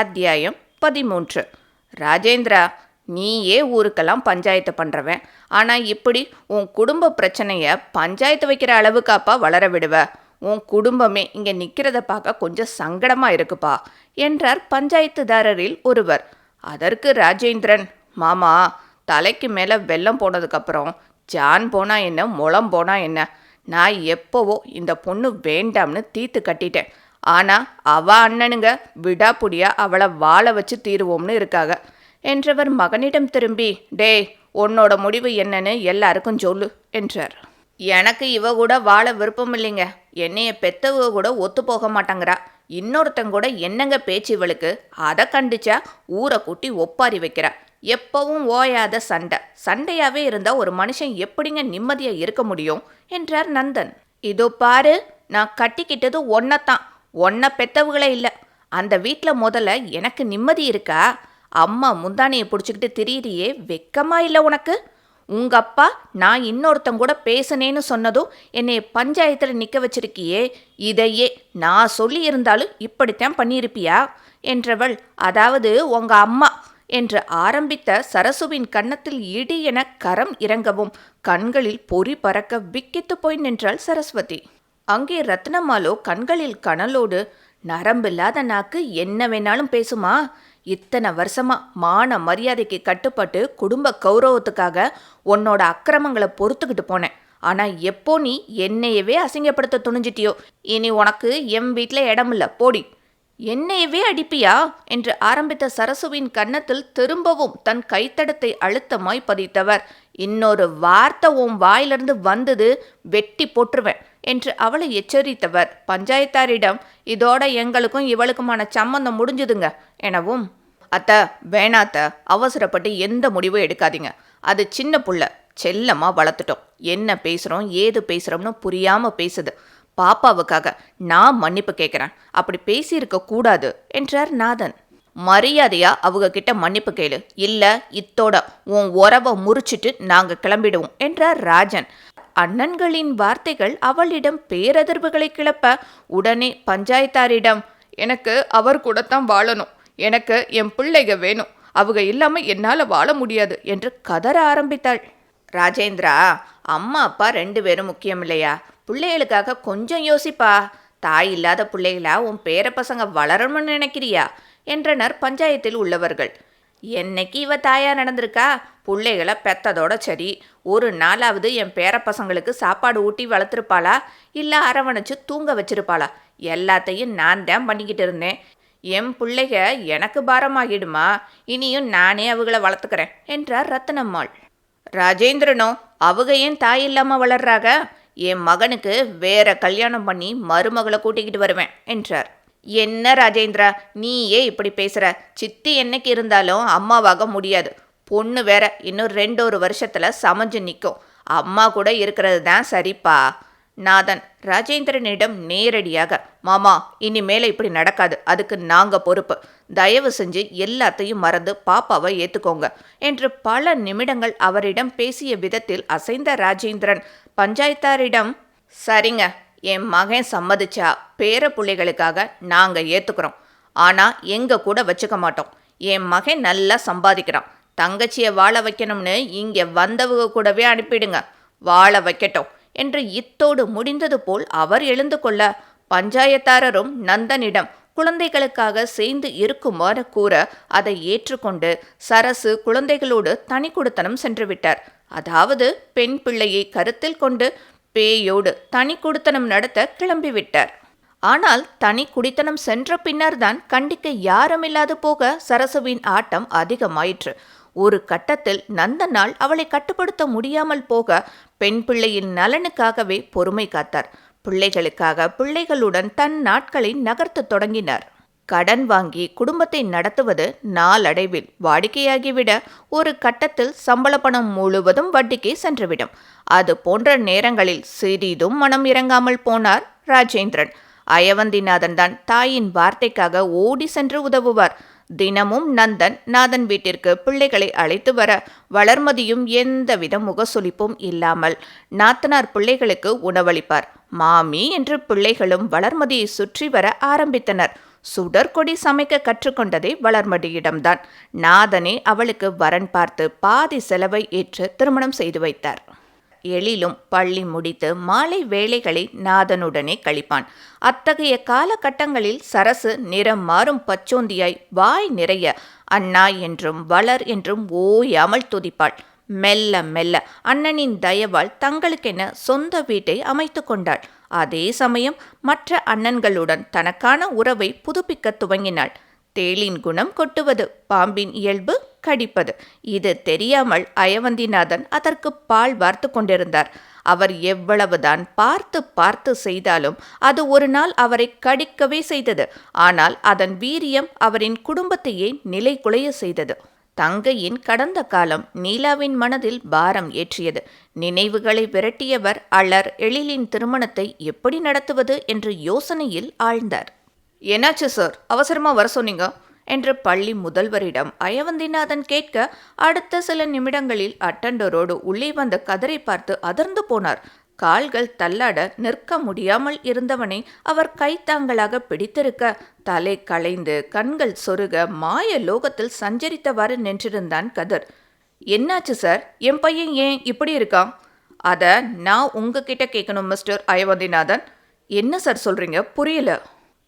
அத்தியாயம் பதிமூன்று. ராஜேந்திரா நீயே ஊருக்கெல்லாம் பஞ்சாயத்து பண்ணுறவன் ஆனால் இப்படி உன் குடும்ப பிரச்சனையை பஞ்சாயத்து வைக்கிற அளவுக்காப்பா வளர விடுவ? உன் குடும்பமே இங்கே நிற்கிறத பார்க்க கொஞ்சம் சங்கடமாக இருக்குப்பா என்றார் பஞ்சாயத்துதாரரில் ஒருவர். அதற்கு ராஜேந்திரன் மாமா தலைக்கு மேலே வெள்ளம் போனதுக்கப்புறம் ஜான் போனா என்ன முளம் போனா என்ன? நான் எப்போவோ இந்த பொண்ணு வேண்டாம்னு தீத்து கட்டிட்டேன். ஆனால் அவ அண்ணனுங்க விடாப்புடியா அவளை வாழ வச்சு தீருவோம்னு இருக்காங்க என்றவர் மகனிடம் திரும்பி டேய் உன்னோட முடிவு என்னன்னு எல்லாருக்கும் சொல்லு என்றார். எனக்கு இவ கூட வாழ விருப்பம் இல்லைங்க. என்னைய பெத்தவ கூட ஒத்து போக மாட்டாங்கிறா. இன்னொருத்தங்கூட என்னங்க பேச்சு இவளுக்கு? அதை கண்டிச்சா ஊரை கூட்டி ஒப்பாரி வைக்கிறா. எப்பவும் ஓயாத சண்டை. சண்டையாவே இருந்தா ஒரு மனுஷன் எப்படிங்க நிம்மதியா இருக்க முடியும்? என்றார் நந்தன். இதோ பாரு நான் கட்டிக்கிட்டது ஒன்னத்தான் ஒன்ன பெத்தவங்களே இல்லை. அந்த வீட்டில் முதல்ல எனக்கு நிம்மதி இருக்கா? அம்மா முந்தானையை பிடிச்சிக்கிட்டு திரியிறியே வெக்கமா இல்லை உனக்கு? உங்க அப்பா நான் இன்னொருத்தன் கூட பேசுனேன்னு சொன்னதும் என்னை பஞ்சாயத்தில் நிற்க வச்சிருக்கியே இதையே நான் சொல்லி இருந்தாலும் இப்படித்தான் பண்ணியிருப்பியா? என்றவள் அதாவது உங்க அம்மா என்று ஆரம்பித்த சரசுவின் கன்னத்தில் இடி என கரம் இறங்கவும் கண்களில் பொறி பறக்க விக்கித்து போய் நின்றாள் சரஸ்வதி. அங்கே ரத்னமாலோ கண்களில் கனலோடு நரம்பில்லாத நாக்கு என்ன வேணாலும் பேசுமா? இத்தனை வருஷமா மான மரியாதைக்கு கட்டுப்பட்டு குடும்ப கௌரவத்துக்காக உன்னோட அக்கிரமங்களை பொறுத்துக்கிட்டு போனேன். ஆனா எப்போ நீ என்னையவே அசிங்கப்படுத்த துணிஞ்சிட்டியோ? இனி உனக்கு எம் வீட்டில் இடமில்ல. போடி. என்னையவே அடிப்பியா? என்று ஆரம்பித்த சரசுவின் கன்னத்தில் திரும்பவும் தன் கைத்தடத்தை அழுத்தமாய் பதித்தவர். இன்னொரு வார்த்தை உன் வாயிலிருந்து வந்தது வெட்டி போட்டுருவேன். என்று அவளை எச்சரித்தவர். பஞ்சாயத்தாரிடம் இதோட எங்களுக்கும் இவளுக்குமான சம்மந்தம் முடிஞ்சுதுங்க எனவும் அத்த வேணாத்த அவசரப்பட்டு எந்த முடிவும் எடுக்காதீங்க. அது சின்ன புள்ள செல்லமா வளர்த்துட்டோம். என்ன பேசுகிறோம் ஏது பேசுகிறோம்னு புரியாமல் பேசுது. பாப்பாவுக்காக நான் மன்னிப்பு கேட்குறேன் அப்படி பேசியிருக்க கூடாது என்றார் நாதன். மரியாதையா அவங்க கிட்ட மன்னிப்பு கேளு. இல்ல இத்தோட உன் உறவை முறிச்சிட்டு நாங்க கிளம்பிடுவோம் என்றார் ராஜன். அண்ணன்களின் வார்த்தைகள் அவளிடம் பேரதிர்வுகளை கிளப்ப உடனே பஞ்சாயத்தாரிடம் எனக்கு அவர் கூடத்தான் வாழணும். எனக்கு என் பிள்ளைக வேணும். அவங்க இல்லாம என்னால வாழ முடியாது என்று கதற ஆரம்பித்தாள். ராஜேந்திரா அம்மா அப்பா ரெண்டு பேரும் முக்கியம் இல்லையா? பிள்ளைகளுக்காக கொஞ்சம் யோசிப்பா. தாய் இல்லாத பிள்ளைகளா உன் பேர பசங்க வளரணும்னு நினைக்கிறியா? என்றனர் பஞ்சாயத்தில் உள்ளவர்கள். என்னைக்கு இவ தாயா நடந்திருக்கா? பிள்ளைகளை பெத்ததோட சரி. ஒரு நாளாவது என் பேர பசங்களுக்கு சாப்பாடு ஊட்டி வளர்த்துருப்பாளா? இல்லை அரவணைச்சு தூங்க வச்சிருப்பாளா? எல்லாத்தையும் நான் தான் பண்ணிக்கிட்டு இருந்தேன். என் பிள்ளைக எனக்கு பாரமாகிடுமா? இனியும் நானே அவங்கள வளர்த்துக்கிறேன் என்றார் ரத்னம்மாள். ராஜேந்திரனோ அவங்க ஏன் தாய் இல்லாம வளர்றாங்க என் மகனுக்கு வேற கல்யாணம் பண்ணி மருமகளை கூட்டிக்கிட்டு வருவேன் என்றார். என்ன ராஜேந்திரா நீயே இப்படி பேசுற? சித்தி என்னைக்கு இருந்தாலும் அம்மாவாக முடியாது. பொண்ணு வேற இன்னும் ரெண்டு ஒரு வருஷத்துல சமைஞ்சு நிற்கும் அம்மா கூட இருக்கிறது தான் சரிப்பா. நாதன் ராஜேந்திரனிடம் நேரடியாக. மாமா இனிமேல இப்படி நடக்காது. அதுக்கு நாங்க பொறுப்பு. தயவு செஞ்சு எல்லாத்தையும் மறந்து பாப்பாவை ஏத்துக்கோங்க. என்று பல நிமிடங்கள் அவரிடம் பேசிய விதத்தில் அசைந்த ராஜேந்திரன் பஞ்சாயத்தாரிடம். சரிங்க. என் மகன் சம்மதிச்சா பேர பிள்ளைகளுக்காக நாங்கள் ஏற்றுக்கிறோம் ஆனா எங்க கூட வச்சுக்க மாட்டோம். என் மகன் நல்லா சம்பாதிக்கிறான். தங்கச்சியை வாழ வைக்கணும்னு இங்கே வந்தவங்க கூடவே அனுப்பிடுங்க. வாழ வைக்கட்டும் என்று இத்தோடு முடிந்தது போல் அவர் எழுந்து கொள்ள பஞ்சாயத்தாரரும் நந்தனிடம் குழந்தைகளுக்காக சேர்ந்து இருக்குமாறு கூற அதை ஏற்றுக்கொண்டு சரசு குழந்தைகளோடு தனி குடுத்தனம் சென்று விட்டார். அதாவது பெண் பிள்ளையை கருத்தில் கொண்டு பேயோடு தனி குடித்தனம் நடத்த கிளம்பிவிட்டார். ஆனால் தனி குடித்தனம் சென்ற பின்னர்தான் கண்டிக்க யாருமில்லாது போக சரசுவின் ஆட்டம் அதிகமாயிற்று. ஒரு கட்டத்தில் நந்தனால் அவளை கட்டுப்படுத்த முடியாமல் போக பெண் பிள்ளையின் நலனுக்காகவே பொறுமை காத்தார். பிள்ளைகளுக்காக பிள்ளைகளுடன் தன் நாட்களை நகர்த்தத் தொடங்கினார். கடன் வாங்கி குடும்பத்தை நடத்துவது நாளடைவில் வாடிக்கையாகிவிட ஒரு கட்டத்தில் சம்பள பணம் முழுவதும் வட்டிக்கே சென்றுவிடும். அது போன்ற நேரங்களில் சிறிதும் மனம் இறங்காமல் போனார் ராஜேந்திரன். அயவந்திநாதன் தான் தாயின் வார்த்தைக்காக ஓடி சென்று உதவுவார். தினமும் நந்தன் நாதன் வீட்டிற்கு பிள்ளைகளை அழைத்து வர வளர்மதியும் எந்தவித முகசுளிப்பும் இல்லாமல் நாத்தனார் பிள்ளைகளுக்கு உணவளிப்பார். மாமி என்று பிள்ளைகளும் வளர்மதியை சுற்றி வர ஆரம்பித்தனர். சுடற்கொடி சமைக்க கற்றுக்கொண்டதே வளர்மடியிடம்தான் நாதனே அவளுக்கு வரன் பார்த்து பாதி செலவை ஏற்று திருமணம் செய்து வைத்தார். எழிலும் பள்ளி முடித்து மாலை வேளைகளை நாதனுடனே கழிப்பான். அத்தகைய காலகட்டங்களில் சரசு நிறம் மாறும் பச்சோந்தியாய் வாய் நிறைய அண்ணா என்றும் வளர் என்றும் ஓயாமல் துதிப்பாள். மெல்ல மெல்ல அண்ணனின் தயவால் தங்களுக்கென சொந்த வீட்டை அமைத்து கொண்டாள். அதே சமயம் மற்ற அண்ணன்களுடன் தனக்கான உறவை புதுப்பிக்க துவங்கினாள். தேளின் குணம் கொட்டுவது பாம்பின் இயல்பு கடிப்பது. இது தெரியாமல் அயவந்திநாதன் அதற்கு பால் வார்த்து கொண்டிருந்தார். அவர் எவ்வளவுதான் பார்த்து பார்த்து செய்தாலும் அது ஒரு நாள் அவரை கடிக்கவே செய்தது. ஆனால் அதன் வீரியம் அவரின் குடும்பத்தையே நிலை குலைய செய்தது. தங்கையின் கடந்த காலம் நீலாவின் மனதில் பாரம் ஏற்றியது. நினைவுகளை விரட்டியவர் அலர் எழிலின் திருமணத்தை எப்படி நடத்துவது என்று யோசனையில் ஆழ்ந்தார். என்னாச்சு சார்? அவசரமா வர சொன்னீங்க? என்று பள்ளி முதல்வரிடம் அயவந்திநாதன் கேட்க அடுத்த சில நிமிடங்களில் அட்டண்டரோடு உள்ளே வந்த கதரை பார்த்து அதிர்ந்து போனார். கால்கள் தள்ளாட நிற்க முடியாமல் இருந்தவனை அவர் கைத்தாங்களாக பிடித்திருக்க தலை களைந்து கண்கள் சொருக மாய லோகத்தில் சஞ்சரித்தவாறு நின்றிருந்தான் கதர். என்னாச்சு சார்? என் பையன் ஏன் இப்படி இருக்கான்? அதை நான் உங்ககிட்ட கேட்கணும் மிஸ்டர் அயவந்திநாதன். என்ன சார் சொல்றீங்க? புரியல.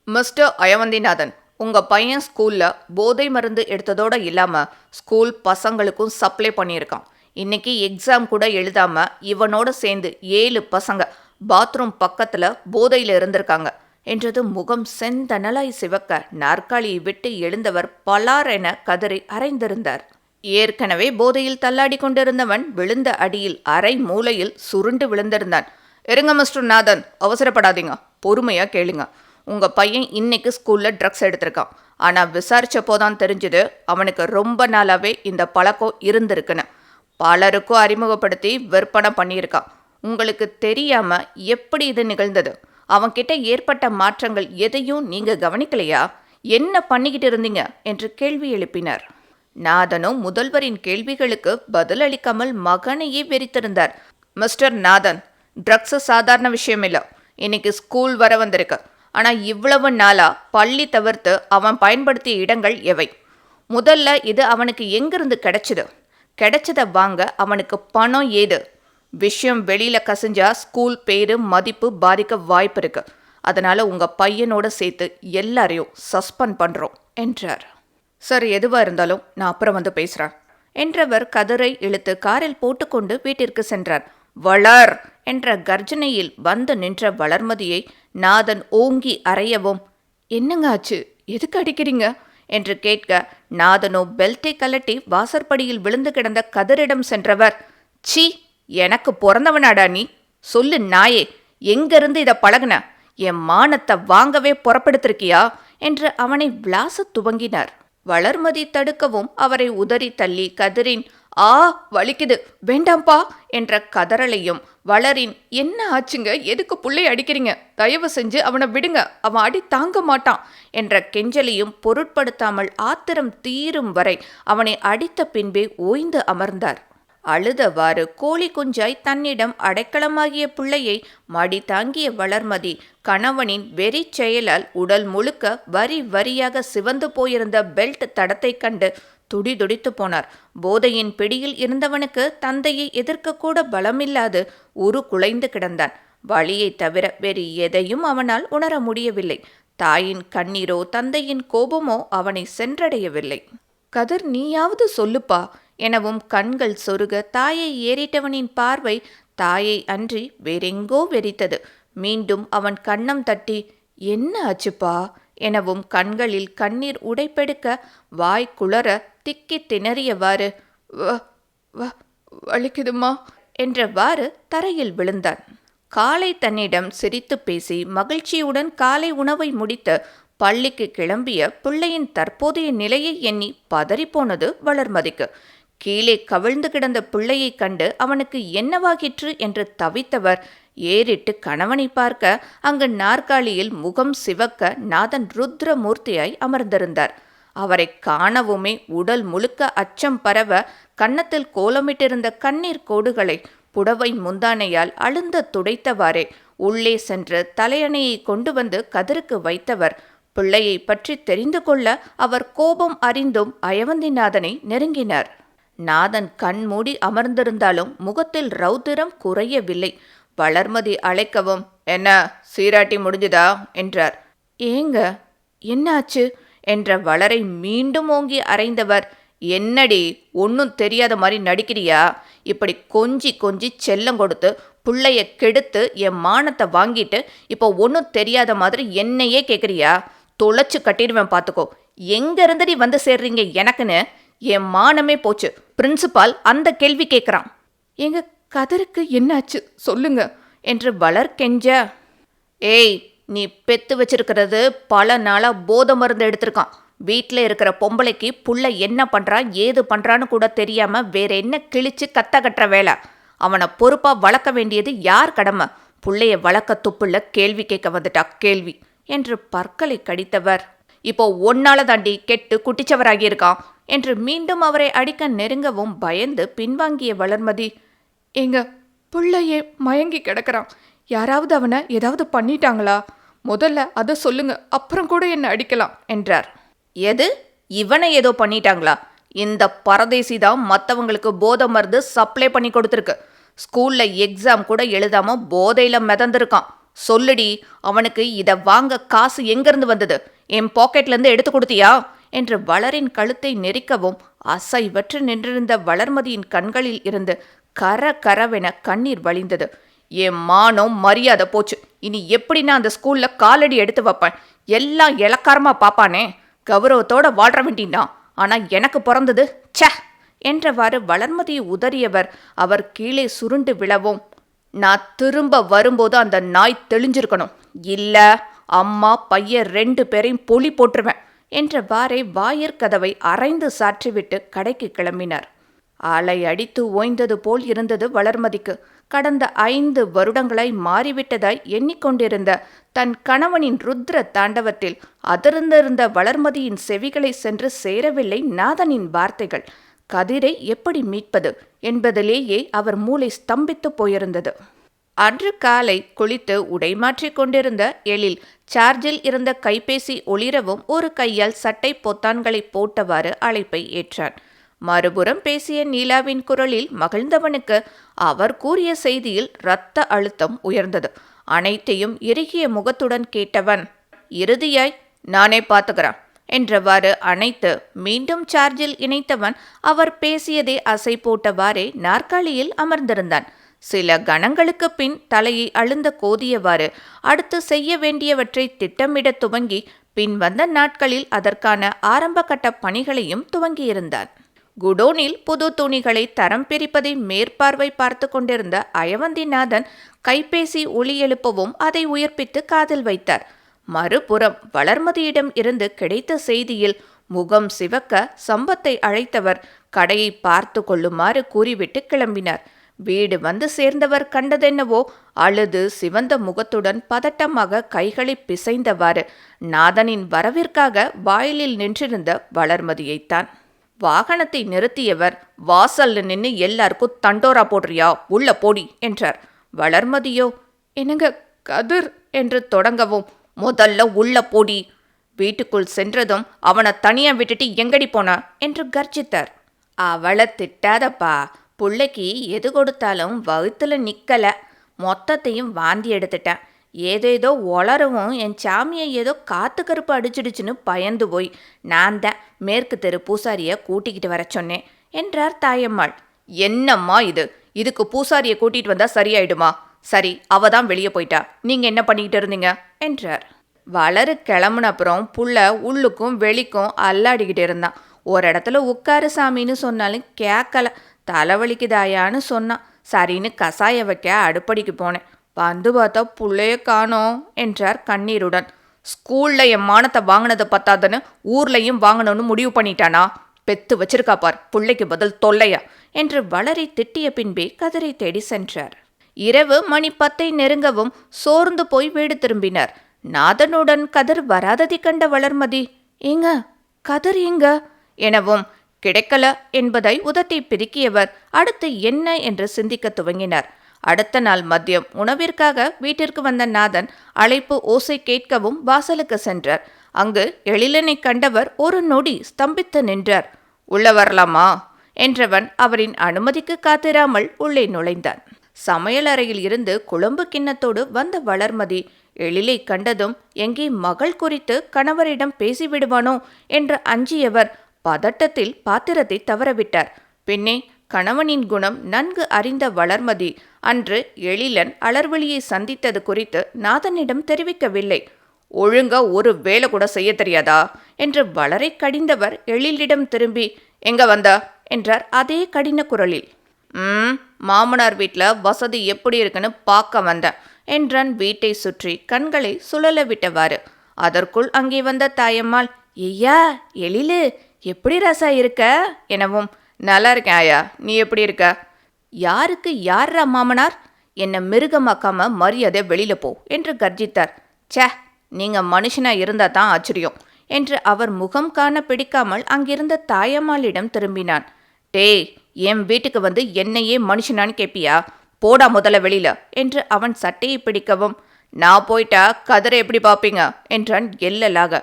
மிஸ்டர் அயவந்திநாதன் உங்க பையன் ஸ்கூல்ல போதை மருந்து எடுத்ததோட இல்லாம ஸ்கூல் பசங்களுக்கும் சப்ளை பண்ணியிருக்கான். இன்னைக்கு எக்ஸாம் கூட எழுதாமல் இவனோட சேர்ந்து ஏழு பசங்க பாத்ரூம் பக்கத்தில் போதையில் இருந்திருக்காங்க. என்றது முகம் செந்தனலாய் சிவக்க நாற்காலியை விட்டு எழுந்தவர் பலார் என கதறி அரைந்திருந்தார். ஏற்கனவே போதையில் தள்ளாடி கொண்டிருந்தவன் விழுந்த அடியில் அரை மூலையில் சுருண்டு விழுந்திருந்தான். இருங்க மிஸ்டர் நாதன் அவசரப்படாதீங்க. பொறுமையாக கேளுங்க. உங்கள் பையன் இன்னைக்கு ஸ்கூலில் ட்ரக்ஸ் எடுத்திருக்கான். ஆனால் விசாரித்தப்போ தான் தெரிஞ்சது அவனுக்கு ரொம்ப நாளாகவே இந்த பழக்கம் இருந்திருக்குன்னு. பலருக்கும் அறிமுகப்படுத்தி விற்பனை பண்ணியிருக்கான் உங்களுக்கு தெரியாம எப்படி இது நிகழ்ந்தது? அவன்கிட்ட ஏற்பட்ட மாற்றங்கள் எதையும் நீங்க கவனிக்கலையா? என்ன பண்ணிக்கிட்டு இருந்தீங்க? என்று கேள்வி எழுப்பினார். நாதனும் முதல்வரின் கேள்விகளுக்கு பதிலளிக்காமல் மகனையே வெறித்திருந்தார். மிஸ்டர் நாதன் ட்ரக்ஸ் சாதாரண விஷயம் இல்லை. இன்னைக்கு ஸ்கூல் வர வந்திருக்கு. ஆனால் இவ்வளவு நாளா பள்ளி தவிர்த்து அவன் பயன்படுத்திய இடங்கள் எவை? முதல்ல இது அவனுக்கு எங்கிருந்து கிடைச்சது? கிடைச்சதை வாங்க அவனுக்கு பணம் ஏது? விஷயம் வெளியில் கசிஞ்சா ஸ்கூல் பேரு மதிப்பு பாதிக்க வாய்ப்பு இருக்கு. அதனால் உங்கள் பையனோட சேர்த்து எல்லாரையும் சஸ்பெண்ட் பண்ணுறோம் என்றார். சார் எதுவாக இருந்தாலும் நான் அப்புறம் வந்து பேசுகிறேன் என்றவர் கதரை இழுத்து காரில் போட்டுக்கொண்டு வீட்டிற்கு சென்றார். வளர்! என்ற கர்ஜனையில் வந்து நின்ற வளர்மதியை நாதன் ஓங்கி அறையவும் என்னங்க ஆச்சு? எதுக்கு அடிக்கிறீங்க? என்று கேட்க நாதனோ பெல்ட்டை கலட்டி வாசற்படியில் விழுந்து கிடந்த கதிரிடம் சென்றவர். சி எனக்கு பிறந்தவனாடா நீ. சொல்லு நாயே எங்கிருந்து இதை பழகுன? என் மானத்தை வாங்கவே புறப்படுத்திருக்கியா? என்று அவனை விளாச துவங்கினார். வளர்மதி தடுக்கவும் அவரை உதறி தள்ளி கதிரின் ஆ வலிக்குது. வேண்டாம்பா என்ற கதறலையும். வளரின் என்ன ஆச்சுங்க? எதுக்கு புள்ளை அடிக்கிறீங்க? தயவு செஞ்சு அவனை விடுங்க. அவன் அடி தாங்க மாட்டான் என்ற கெஞ்சலையும் பொருட்படுத்தாமல் ஆத்திரம் தீரும் வரை அவனை அடித்த பின்பே ஓய்ந்து அமர்ந்தார். அழுதவாறு கோழி குஞ்சாய் தன்னிடம் அடைக்கலமாகிய பிள்ளையை மடி தாங்கிய வளர்மதி கணவனின் வெறி செயலால் உடல் முழுக்க வரி வரியாக சிவந்து போயிருந்த பெல்ட் தடத்தை கண்டு துடிதுடித்து போனார். போதையின் பிடியில் இருந்தவனுக்கு தந்தையை எதிர்க்கக்கூட பலமில்லாது உரு குலைந்து கிடந்தான். வழியை தவிர வேறு எதையும் அவனால் உணர முடியவில்லை. தாயின் கண்ணீரோ தந்தையின் கோபமோ அவனை சென்றடையவில்லை. கதிர் நீயாவது சொல்லுப்பா எனவும் கண்கள் சொருக தாயை ஏறிட்டவனின் பார்வை தாயை அன்றி வேறெங்கோ வெறித்தது. மீண்டும் அவன் கண்ணம் தட்டி என்ன ஆச்சுப்பா? எனவும் கண்களில் கண்ணீர் உடைப்பெடுக்க வாய் குளற திக்கி திணறியவாறு வ வலிக்குதுமா என்றவாறு தரையில் விழுந்தான். காலை தன்னிடம் சிரித்து பேசி மகிழ்ச்சியுடன் காலை உணவை முடித்து பள்ளிக்கு கிளம்பிய பிள்ளையின் தற்போதைய நிலையை எண்ணி பதறிப்போனது வளர்மதிக்கு. கீழே கவிழ்ந்து கிடந்த பிள்ளையைக் கண்டு அவனுக்கு என்னவாகிற்று என்று தவித்தவர். ஏறிட்டு கணவனை பார்க்க அங்கு நாற்காலியில் முகம் சிவக்க நாதன் ருத்ரமூர்த்தியாய் அமர்ந்திருந்தார். அவரை காணவுமே உடல் முழுக்க அச்சம் பரவ கன்னத்தில் கோலமிட்டிருந்த கண்ணீர் கோடுகளை புடவை முந்தானையால் அழுந்த துடைத்தவாறே உள்ளே சென்று தலையணையை கொண்டு வந்து கதிருக்கு வைத்தவர். பிள்ளையை பற்றி தெரிந்து கொள்ள அவர் கோபம் அறிந்தும் அயவந்திநாதனை நெருங்கினார். நாதன் கண்மூடி அமர்ந்திருந்தாலும் முகத்தில் ரௌத்திரம் குறையவில்லை. வளர்மதி அழைக்கவும் என்ன சீராட்டி முடிஞ்சுதா? என்றார். ஏங்க என்னாச்சு? என்ற வளரை மீண்டும் ஓங்கி அறைந்தவர் என்னடி ஒன்றும் தெரியாத மாதிரி நடிக்கிறியா? இப்படி கொஞ்சி கொஞ்சி செல்லம் கொடுத்து புள்ளைய கெடுத்து என் மானத்தை வாங்கிட்டு இப்போ ஒன்றும் தெரியாத மாதிரி என்னையே கேட்குறியா தொலைச்சு கட்டிடுவேன் பார்த்துக்கோ எங்கேருந்து நீ வந்து சேர்றீங்க எனக்குன்னு? என் மானமே போச்சு. பிரின்சிபால் அந்த கேள்வி கேட்குறான். எங்க கதருக்கு என்னாச்சு? சொல்லுங்க என்று வளர் கெஞ்ச. ஏய் நீ பெத்து வச்சிருக்கிறது பல நாளாக போத மருந்து எடுத்திருக்கான். வீட்டில் இருக்கிற பொம்பளைக்கு புள்ள என்ன பண்ணுறான் ஏது பண்ணுறான்னு கூட தெரியாமல் வேற என்ன கிழிச்சு கத்த கட்டுற வேலை? அவனை பொறுப்பாக வளர்க்க வேண்டியது யார் கடமை? புள்ளைய வளர்க்க துப்புள்ள கேள்வி கேட்க வந்துட்டா கேள்வி என்று பற்களை கடித்தவர். இப்போ ஒன்னால தாண்டி கெட்டு குட்டிச்சவராகியிருக்கான் என்று மீண்டும் அவரை அடிக்க நெருங்கவும் பயந்து பின்வாங்கிய வளர்மதி எங்க புள்ளையே மயங்கி கிடக்கிறான். யாராவது அவனை ஏதாவது பண்ணிட்டாங்களா? முதல்ல அதை சொல்லுங்க அப்புறம் கூட என்ன அடிக்கலாம் என்றார். எது? இவனை ஏதோ பண்ணிட்டாங்களா? இந்த பரதேசி தான் மற்றவங்களுக்கு போதை மருந்து சப்ளை பண்ணி கொடுத்துருக்கு. ஸ்கூல்ல எக்ஸாம் கூட எழுதாம போதையில மிதந்திருக்கான். சொல்லுடி அவனுக்கு இதை வாங்க காசு எங்கிருந்து வந்தது? என் பாக்கெட்லேருந்து எடுத்து கொடுத்தியா? என்று வளரின் கழுத்தை நெரிக்கவும் அசைவற்று நின்றிருந்த வளர்மதியின் கண்களில் இருந்து கர கரவென கண்ணீர் வழிந்தது. என் மானம் மரியாதை போச்சு. இனி எப்படி நான் அந்த ஸ்கூல்ல காலடி எடுத்து வைப்பேன்? எல்லாம் இலக்காரமா பாப்பானே. கௌரவத்தோட வாழ்ற வேண்டினான் ஆனா எனக்கு பிறந்தது ச என்றவாறு வளர்மதியை உதறியவர் அவர் கீழே சுருண்டு விழவும். நான் திரும்ப வரும்போது அந்த நாய் தெளிஞ்சிருக்கணும். இல்ல அம்மா பையன் ரெண்டு பேரையும் பொலி போட்டுருவேன். என்றவாறே வாயிற் கதவை அரைந்து சாற்றிவிட்டு கடைக்கு கிளம்பினார். ஆளை அடித்து ஓய்ந்தது போல் இருந்தது வளர்மதிக்கு. கடந்த ஐந்து வருடங்களாய் மாறிவிட்டதாய் எண்ணிக்கொண்டிருந்த தன் கணவனின் ருத்ர தாண்டவத்தில் அதிர்ந்திருந்த வளர்மதியின் செவிகளை சென்று சேரவில்லை நாதனின் வார்த்தைகள். கதிரை எப்படி மீட்பது என்பதிலேயே அவர் மூளை ஸ்தம்பித்து போயிருந்தது. அன்று காலை குளித்து உடை மாற்றிக் கொண்டிருந்த எழில் சார்ஜில் இருந்த கைபேசி ஒளிரவும் ஒரு கையால் சட்டை பொத்தான்களை போட்டவாறு அழைப்பை ஏற்றான். மறுபுறம் பேசிய நீலாவின் குரலில் மகிழ்ந்தவனுக்கு அவர் கூறிய செய்தியில் இரத்த அழுத்தம் உயர்ந்தது. அனைத்தையும் இறுகிய முகத்துடன் கேட்டவன் இறுதியாய் நானே பார்த்துக்கிறான் என்றவாறு அணைத்து மீண்டும் சார்ஜில் இணைத்தவன் அவர் பேசியதை அசை போட்டவாறே நாற்காலியில் அமர்ந்திருந்தான். சில கணங்களுக்கு பின் தலையை அழுந்த கோதியவாறு அடுத்து செய்ய வேண்டியவற்றை திட்டமிடத் துவங்கி பின் வந்த நாட்களில் அதற்கான ஆரம்பகட்ட பணிகளையும் துவங்கியிருந்தான் குடோனில் புது துணிகளை தரம் பிரிப்பதை மேற்பார்வை பார்த்து கொண்டிருந்த அயவந்திநாதன் கைபேசி ஒளி எழுப்பவும் அதை உயர்ப்பித்து காதில் வைத்தார். மறுபுறம் வளர்மதியிடம் இருந்து கிடைத்த செய்தியில் முகம் சிவக்க சம்பத்தை அழைத்தவர் கடையை பார்த்து கொள்ளுமாறு கூறிவிட்டு கிளம்பினார். வீடு வந்து சேர்ந்தவர் கண்டதென்னவோ அழுது சிவந்த முகத்துடன் பதட்டமாக கைகளை பிசைந்தவாறு நாதனின் வரவிற்காக வாயிலில் நின்றிருந்த வளர்மதியைத்தான். வாகனத்தை நிறுத்தியவர் வாசல்ல நின்று எல்லாருக்கும் தண்டோரா போடுறியா? உள்ள போடி என்றார். வளர்மதியோ என்னங்க கதிர் என்று தொடங்கவும் முதல்ல உள்ள போடி. வீட்டுக்குள் சென்றதும் அவனை தனியா விட்டுட்டு எங்கடி போனா? என்று கர்ஜித்தார். அவளை திட்டாதப்பா. பிள்ளைக்கு எது கொடுத்தாலும் வகுத்துல நிற்கலை மொத்தத்தையும் வாந்தி எடுத்துட்டேன். ஏதேதோ ஒளரவும் என் சாமியை ஏதோ காத்து கருப்பு அடிச்சிடுச்சுன்னு பயந்து போய் நான் தான் மேற்கு தெரு பூசாரியை கூட்டிக்கிட்டு வர சொன்னேன் என்றார் தாயம்மாள். என்னம்மா இது? இதுக்கு பூசாரியை கூட்டிகிட்டு வந்தால் சரியாயிடுமா? சரி அவ தான் வெளியே போயிட்டா. நீங்கள் என்ன பண்ணிக்கிட்டு இருந்தீங்க? என்றார். வளரு கிளம்புன அப்புறம் புள்ள உள்ளுக்கும் வெளிக்கும் அல்லாடிக்கிட்டு இருந்தான். ஒரு இடத்துல உட்காரு சாமின்னு சொன்னாலும் கேட்கல தலைவலிக்குதாயான்னு சொன்னான். சரின்னு கசாய வைக்க அடுப்படிக்கு போனேன். வந்து பார்த்தா புள்ளைய காணோம் என்றார் கண்ணீருடன். ஸ்கூல்ல என் மானத்தை வாங்கினதை பத்தாதுன்னு ஊர்லயும் வாங்கணும்னு முடிவு பண்ணிட்டானா? பெத்து வச்சிருக்கா பார் பிள்ளைக்கு பதில் தொல்லையா? என்று வளரை திட்டிய பின்பே கதிரை தேடி சென்றார். இரவு மணி பத்தை நெருங்கவும் சோர்ந்து போய் வீடு திரும்பினார். நாதனுடன் கதிர் வராததை கண்ட வளர்மதி ஏங்க கதிர் எங்க? எனவும் கிடைக்கல என்பதை உதட்டை பிரிக்கியவர் அடுத்து என்ன என்று சிந்திக்க துவங்கினார். அடுத்த நாள் மதியம் உணவிற்காக வீட்டிற்கு வந்த நாதன் அழைப்பு ஓசை கேட்கவும் வாசலுக்கு சென்றார். அங்கு எழிலனை கண்டவர் ஒரு நொடி ஸ்தம்பித்து நின்றார். உள்ள வரலாமா? என்றவன் அவரின் அனுமதிக்கு காத்திராமல் உள்ளே நுழைந்தான். சமையலறையில் இருந்து குழம்பு கிண்ணத்தோடு வந்த வளர்மதி எழிலை கண்டதும் எங்கே மகள் குறித்து கணவரிடம் பேசிவிடுவானோ? என்று அஞ்சியவர் பதட்டத்தில் பாத்திரத்தை தவறவிட்டார். பின்னே கணவனின் குணம் நன்கு அறிந்த வளர்மதி. அன்று எழிலன் அலர்வழியை சந்தித்தது குறித்து நாதனிடம் தெரிவிக்கவில்லை. ஒழுங்கா ஒரு வேலை கூட செய்ய தெரியாதா? என்று வளரை கடிந்தவர் எழிலிடம் திரும்பி எங்க வந்தா? என்றார் அதே கடின குரலில். ம் மாமனார் வீட்டில் வசதி எப்படி இருக்குன்னு பார்க்க வந்தேன் என்றான் வீட்டை சுற்றி கண்களை சுழல விட்டவாறு. அதற்குள் அங்கே வந்த தாயம்மாள் ஐயா எழிலு எப்படி ராசா இருக்க? எனவும் நல்லா இருக்கேன் ஆயா. நீ எப்படி இருக்க? யாருக்கு யார்ரா மாமனார்? என்னை மிருகமாக்காம மரியாதை வெளியில போ என்று கர்ஜித்தார். ச்சே நீங்க மனுஷனா இருந்தா தான் ஆச்சரியம் என்று அவர் முகம் காண பிடிக்காமல் அங்கிருந்த தாயம்மாளிடம் திரும்பினான். டேய் என் வீட்டுக்கு வந்து என்னையே மனுஷனான்னு கேப்பியா? போடா முதல்ல வெளியில என்று அவன் சட்டையை பிடிக்கவும் நான் போயிட்டா கதரை எப்படி பார்ப்பீங்க என்றான் எல்லலாக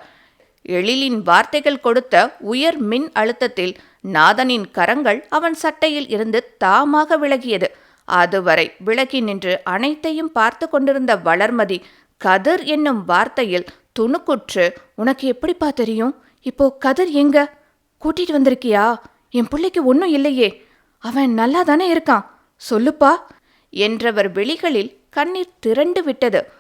எழிலின் வார்த்தைகள் கொடுத்த உயர் மின் அழுத்தத்தில் நாதனின் கரங்கள் அவன் சட்டையில் இருந்து தாமாக விலகியது. அதுவரை விலகி நின்று அனைத்தையும் பார்த்து கொண்டிருந்த வளர்மதி கதிர் என்னும் வார்த்தையில் துணுக்குற்று உனக்கு எப்படிப்பா தெரியும்? இப்போ கதிர் எங்க? கூட்டிட்டு வந்திருக்கியா? என் பிள்ளைக்கு ஒன்றும் இல்லையே. அவன் நல்லா தானே இருக்கான். சொல்லுப்பா. என்றவர் விழிகளில் கண்ணீர் திரண்டு விட்டது.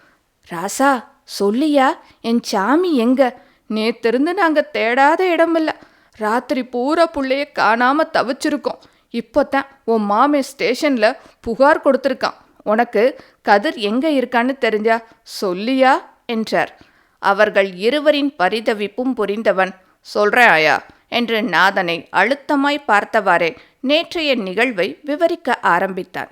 ராசா சொல்லியா என் சாமி எங்க? நேத்திருந்து நாங்க தேடாத இடமில்ல. ராத்திரி பூரா புள்ளைய காணாம தவிச்சிருக்கோம். இப்போத்தான் உன் மாமே ஸ்டேஷன்ல புகார் கொடுத்துருக்கான். உனக்கு கதிர் எங்க இருக்கான்னு தெரிஞ்சா சொல்லியா என்றார். அவர்கள் இருவரின் பரிதவிப்பும் புரிந்தவன் சொல்றேன் ஆயா என்று நாதனை அழுத்தமாய் பார்த்தவாறே நேற்றைய நிகழ்வை விவரிக்க ஆரம்பித்தான்.